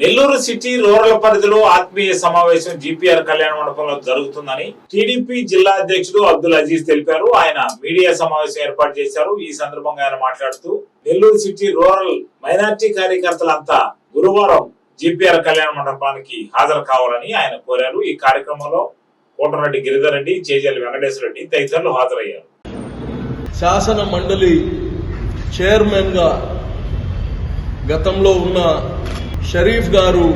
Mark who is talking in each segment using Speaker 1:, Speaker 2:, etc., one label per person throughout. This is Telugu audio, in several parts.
Speaker 1: నెల్లూరు సిటీ రూరల్ పరిధిలో ఆత్మీయ సమావేశం జీపీఆర్ కళ్యాణ మండపంలో జరుగుతుందని టీడీపీ జిల్లా అధ్యక్షుడు అబ్దుల్ అజీజ్ తెలిపారు. ఆయన మీడియా సమావేశం ఏర్పాటు చేశారు. ఈ సందర్భంగా ఆయన మాట్లాడుతూ నెల్లూరు సిటీ రూరల్ మైనార్టీ కార్యకర్తలంతా గురువారం జీపీఆర్ కళ్యాణ మండపానికి హాజరు కావాలని ఆయన కోరారు. ఈ కార్యక్రమంలో కోటరెడ్డి గిరిధర్ రెడ్డి చేజల్లి వెంకటేశ్వర రెడ్డి తదితరులు హాజరయ్యారు.
Speaker 2: శాసన మండలి చైర్మన్గా గతంలో ఉన్న షరీఫ్ గారు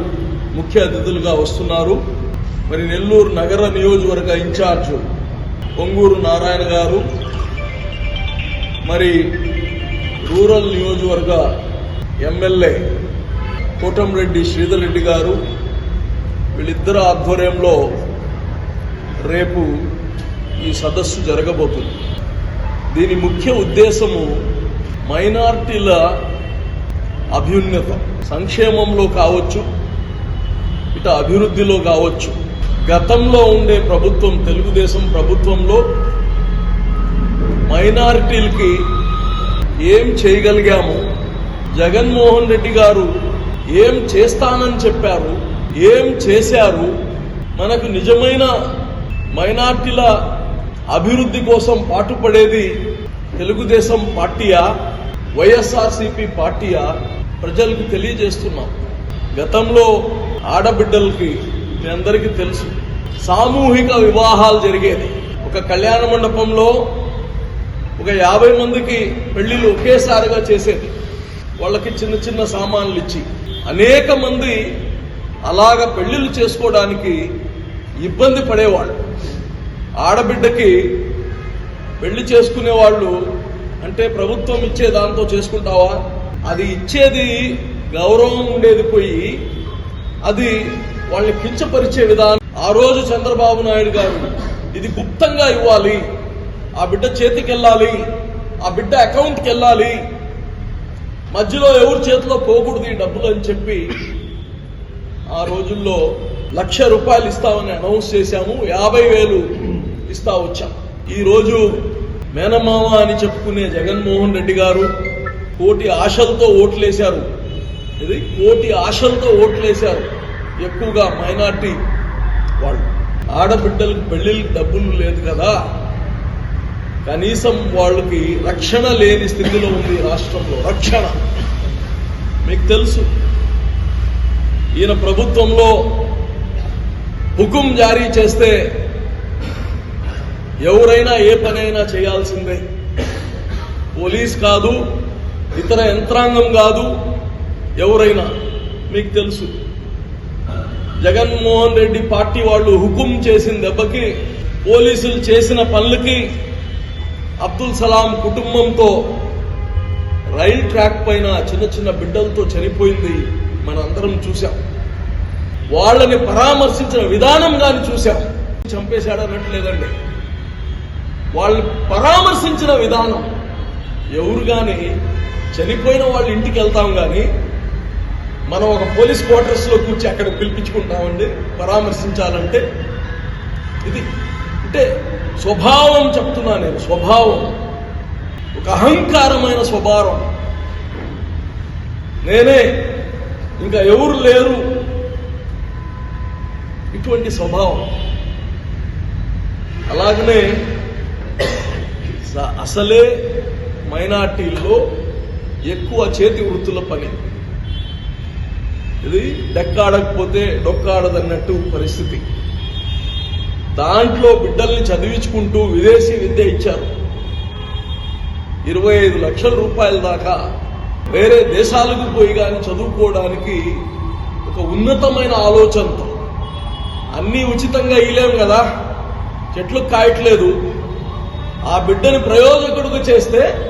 Speaker 2: ముఖ్య అతిథులుగా వస్తున్నారు. మరి నెల్లూరు నగర నియోజకవర్గ ఇన్ఛార్జ్ పొంగూరు నారాయణ గారు మరి రూరల్ నియోజకవర్గ ఎమ్మెల్యే కోటంరెడ్డి శ్రీధర్ రెడ్డి గారు వీళ్ళిద్దరు ఆధ్వర్యంలో రేపు ఈ సదస్సు జరగబోతుంది. దీని ముఖ్య ఉద్దేశము మైనార్టీల అభ్యున్నత. సంక్షేమంలో కావచ్చు ఇట అభివృద్ధిలో కావచ్చు. గతంలో ఉండే ప్రభుత్వం తెలుగుదేశం ప్రభుత్వంలో మైనారిటీలకి ఏం చేయగలిగాము? జగన్మోహన్ రెడ్డి గారు ఏం చేస్తానని చెప్పారు? ఏం చేశారు? మనకు నిజమైన మైనార్టీల అభివృద్ధి కోసం పాటుపడేది తెలుగుదేశం పార్టీయా? వైఎస్ఆర్సీపీ పార్టీయా? ప్రజలకు తెలియజేస్తున్నాం. గతంలో ఆడబిడ్డలకి మీ అందరికీ తెలుసు సామూహిక వివాహాలు జరిగేది. ఒక కళ్యాణ మండపంలో ఒక యాభై మందికి పెళ్ళిళ్ళు ఒకేసారిగా చేసేది. వాళ్ళకి చిన్న చిన్న సామాన్లు ఇచ్చి అనేక మంది అలాగ పెళ్ళిళ్ళు చేసుకోవడానికి ఇబ్బంది పడేవాళ్ళు. ఆడబిడ్డకి పెళ్ళి చేసుకునే వాళ్ళు అంటే ప్రభుత్వం ఇచ్చే దాంతో చేసుకుంటావా? అది ఇచ్చేది గౌరవం ఉండేది పోయి అది వాళ్ళని కించపరిచే విధానం. ఆ రోజు చంద్రబాబు నాయుడు గారు ఇది గుప్తంగా ఇవ్వాలి ఆ బిడ్డ చేతికి వెళ్ళాలి ఆ బిడ్డ అకౌంట్కి వెళ్ళాలి మధ్యలో ఎవరి చేతిలో పోకూడదు ఈ డబ్బులు అని చెప్పి ఆ రోజుల్లో లక్ష రూపాయలు ఇస్తామని అనౌన్స్ చేశాము యాభై వేలు ఇస్తా వచ్చాం. ఈ రోజు మేనమామ అని చెప్పుకునే జగన్మోహన్ రెడ్డి గారు కోటి ఆశలతో ఓట్లేశారు. ఇది కోటి ఆశలతో ఓట్లేశారు. ఎక్కువగా మైనార్టీ వాళ్ళు. ఆడబిడ్డలకు పెళ్ళిళ్ళకి డబ్బులు లేదు కదా. కనీసం వాళ్ళకి రక్షణ లేని స్థితిలో ఉంది రాష్ట్రంలో. రక్షణ. మీకు తెలుసు. ఈయన ప్రభుత్వంలో హుకుం జారీ చేస్తే ఎవరైనా ఏ పనైనా చేయాల్సిందే. పోలీస్ కాదు ఇతర యంత్రాంగం కాదు ఎవరైనా మీకు తెలుసు. జగన్మోహన్ రెడ్డి పార్టీ వాళ్ళు హుకుం చేసిన దెబ్బకి పోలీసులు చేసిన పనులకి అబ్దుల్ సలాం కుటుంబంతో రైల్ ట్రాక్ పైన చిన్న చిన్న బిడ్డలతో చనిపోయింది మనందరం చూశాం. వాళ్ళని పరామర్శించిన విధానం కానీ చూశాం. చంపేశాడన్నట్టు లేదండి. వాళ్ళని పరామర్శించిన విధానం ఎవరు కానీ చనిపోయిన వాళ్ళ ఇంటికి వెళ్తాం కానీ మనం ఒక పోలీస్ క్వార్టర్స్లో కూర్చి అక్కడ పిలిపించుకుంటామండి పరామర్శించాలంటే. ఇది అంటే స్వభావం చెప్తున్నా నేను స్వభావం. ఒక అహంకారమైన స్వభావం. నేనే ఇంకా ఎవరు లేరు. ఇటువంటి స్వభావం. అలాగనే అసలే మైనార్టీల్లో ఎక్కువ చేతి వృత్తుల పని. ఇది డెక్కాడకపోతే డొక్కాడదన్నట్టు పరిస్థితి. దాంట్లో బిడ్డల్ని చదివించుకుంటూ విదేశీ విద్య ఇచ్చారు. ఇరవై ఐదు లక్షల రూపాయల దాకా వేరే దేశాలకు పోయి కానీ చదువుకోవడానికి ఒక ఉన్నతమైన ఆలోచనతో. అన్నీ ఉచితంగా ఇయ్యలేము కదా? చెట్లు కాయట్లేదు. ఆ బిడ్డని ప్రయోజకుడుగా చేస్తే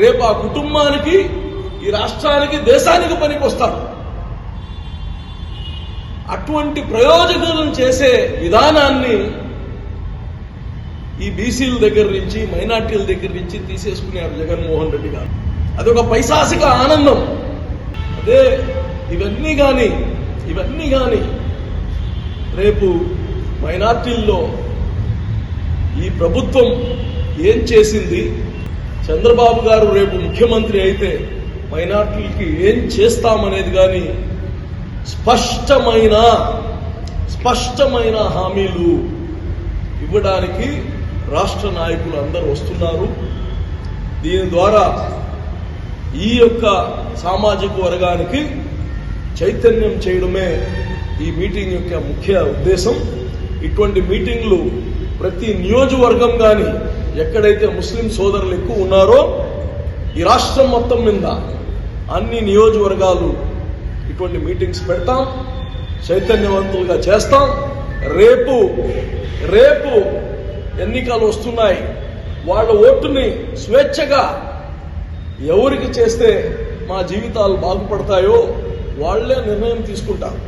Speaker 2: రేపు ఆ కుటుంబానికి ఈ రాష్ట్రానికి దేశానికి పనికొస్తారు. అటువంటి ప్రయోజకులను చేసే విధానాన్ని ఈ బీసీల దగ్గర నుంచి మైనార్టీల దగ్గర నుంచి తీసేసుకున్నారు జగన్మోహన్ రెడ్డి గారు. అదొక పైశాసిక ఆనందం. అదే ఇవన్నీ కానీ ఇవన్నీ కానీ రేపు మైనార్టీల్లో ఈ ప్రభుత్వం ఏం చేసింది? చంద్రబాబు గారు రేపు ముఖ్యమంత్రి అయితే మైనార్టీలకి ఏం చేస్తామనేది కానీ స్పష్టమైన స్పష్టమైన హామీలు ఇవ్వడానికి రాష్ట్ర నాయకులు అందరూ వస్తున్నారు. దీని ద్వారా ఈ యొక్క సామాజిక వర్గానికి చైతన్యం చేయడమే ఈ మీటింగ్ యొక్క ముఖ్య ఉద్దేశం. ఇటువంటి మీటింగ్లు ప్రతి నియోజకవర్గం కానీ ఎక్కడైతే ముస్లిం సోదరులు ఎక్కువ ఉన్నారో ఈ రాష్ట్రం మొత్తం మీద అన్ని నియోజకవర్గాలు ఇటువంటి మీటింగ్స్ పెడతాం చైతన్యవంతులుగా చేస్తాం. రేపు రేపు ఎన్నికలు వస్తున్నాయి. వాళ్ళ ఓటుని స్వేచ్ఛగా ఎవరికి చేస్తే మా జీవితాలు బాగుపడతాయో వాళ్ళే నిర్ణయం తీసుకుంటారు.